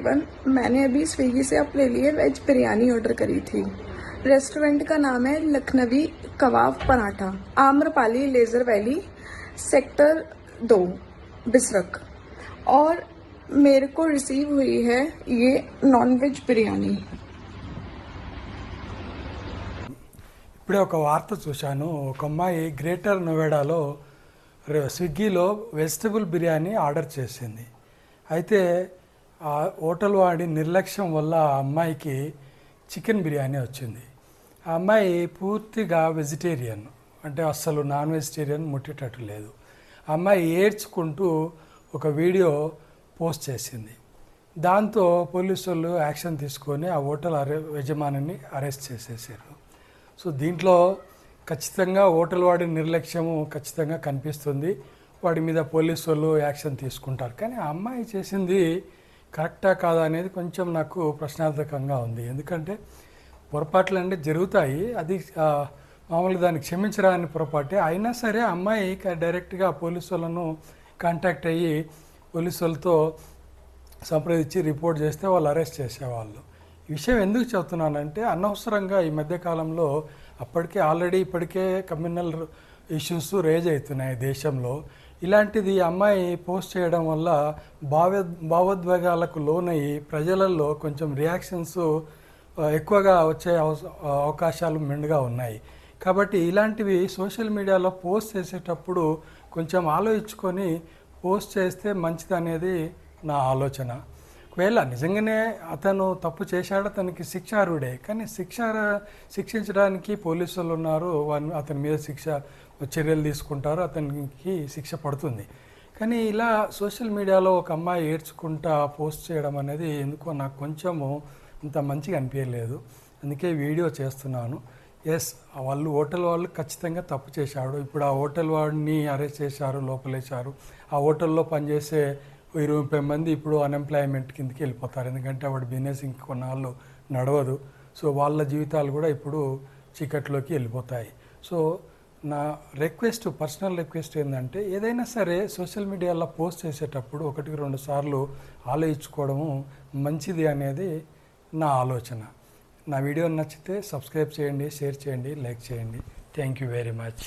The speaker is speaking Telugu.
वन मैंने अभी स्विगी से अपने लिए वेज बिरयानी ऑर्डर करी थी रेस्टोरेंट का नाम है Lucknowi Kabab Paratha Amrapali leisure valley sector दो बिसरक और मेरे को रिसीव हुई है ये नॉन वेज बिरयानी ఇప్పుడే ఒక వార్త చూశాను ఒక అమ్మాయి గ్రేటర్ నోయిడాలో రే- స్విగ్గీలో వెజిటబుల్ బిర్యానీ ఆర్డర్ చేసింది అయితే ఆ హోటల్ వాడి నిర్లక్ష్యం వల్ల ఆ అమ్మాయికి చికెన్ బిర్యానీ వచ్చింది. ఆ అమ్మాయి పూర్తిగా వెజిటేరియన్ అంటే అస్సలు నాన్ వెజిటేరియన్ ముట్టేటట్టు లేదు. ఆ అమ్మాయి ఏడ్చుకుంటూ ఒక వీడియో పోస్ట్ చేసింది. దాంతో పోలీసు వాళ్ళు యాక్షన్ తీసుకొని ఆ హోటల్ అరె యజమానిని అరెస్ట్ చేసేసారు. సో దీంట్లో ఖచ్చితంగా హోటల్ వాడి నిర్లక్ష్యము ఖచ్చితంగా కనిపిస్తుంది. వాడి మీద పోలీసు వాళ్ళు యాక్షన్ తీసుకుంటారు. కానీ ఆ అమ్మాయి చేసింది కరెక్టా కాదా అనేది కొంచెం నాకు ప్రశ్నార్థకంగా ఉంది. ఎందుకంటే పొరపాట్లు అంటే జరుగుతాయి. అది మామూలుగా దాన్ని క్షమించరాని పొరపాటే. అయినా సరే అమ్మాయి డైరెక్ట్గా పోలీసు వాళ్ళను కాంటాక్ట్ అయ్యి పోలీసు వాళ్ళతో సంప్రదించి రిపోర్ట్ చేస్తే వాళ్ళు అరెస్ట్ చేసేవాళ్ళు. ఈ విషయం ఎందుకు చెబుతున్నానంటే అనవసరంగా ఈ మధ్యకాలంలో అప్పటికే ఆల్రెడీ ఇప్పటికే కమ్యూనల్ ఇష్యూస్ రేజ్ అవుతున్నాయి దేశంలో. ఇలాంటిది అమ్మాయి పోస్ట్ చేయడం వల్ల భావ భావోద్వేగాలకు లోనయ్యి ప్రజలలో కొంచెం రియాక్షన్స్ ఎక్కువగా వచ్చే అవకాశాలు మెండుగా ఉన్నాయి. కాబట్టి ఇలాంటివి సోషల్ మీడియాలో పోస్ట్ చేసేటప్పుడు కొంచెం ఆలోచించుకొని పోస్ట్ చేస్తే మంచిది అనేది నా ఆలోచన. ఒకవేళ నిజంగానే అతను తప్పు చేశాడు అతనికి శిక్షార్హుడే. కానీ శిక్ష శిక్షించడానికి పోలీసులు ఉన్నారు వారిని అతని మీద శిక్ష చర్యలు తీసుకుంటారు అతనికి శిక్ష పడుతుంది. కానీ ఇలా సోషల్ మీడియాలో ఒక అమ్మాయి ఏడ్చుకుంటా పోస్ట్ చేయడం అనేది ఎందుకో నాకు కొంచెము అంత మంచిగా అనిపించలేదు. అందుకే వీడియో చేస్తున్నాను. ఎస్ వాళ్ళు హోటల్ వాళ్ళు ఖచ్చితంగా తప్పు చేశాడు ఇప్పుడు ఆ హోటల్ వాడిని అరెస్ట్ చేశారు లోపలేశారు. ఆ హోటల్లో పనిచేసే ఇరవై ముప్పై మంది ఇప్పుడు అన్ఎంప్లాయ్మెంట్ కిందకి వెళ్ళిపోతారు. ఎందుకంటే వాడి బిజినెస్ ఇంకొన్నాళ్ళు నడవదు. సో వాళ్ళ జీవితాలు కూడా ఇప్పుడు చీకట్లోకి వెళ్ళిపోతాయి. సో నా రిక్వెస్ట్ పర్సనల్ రిక్వెస్ట్ ఏంటంటే ఏదైనా సరే సోషల్ మీడియాలో పోస్ట్ చేసేటప్పుడు ఒకటికి రెండు సార్లు ఆలోచించుకోవడము మంచిది అనేది నా ఆలోచన. నా వీడియో నచ్చితే సబ్స్క్రైబ్ చేయండి షేర్ చేయండి లైక్ చేయండి. Thank you very much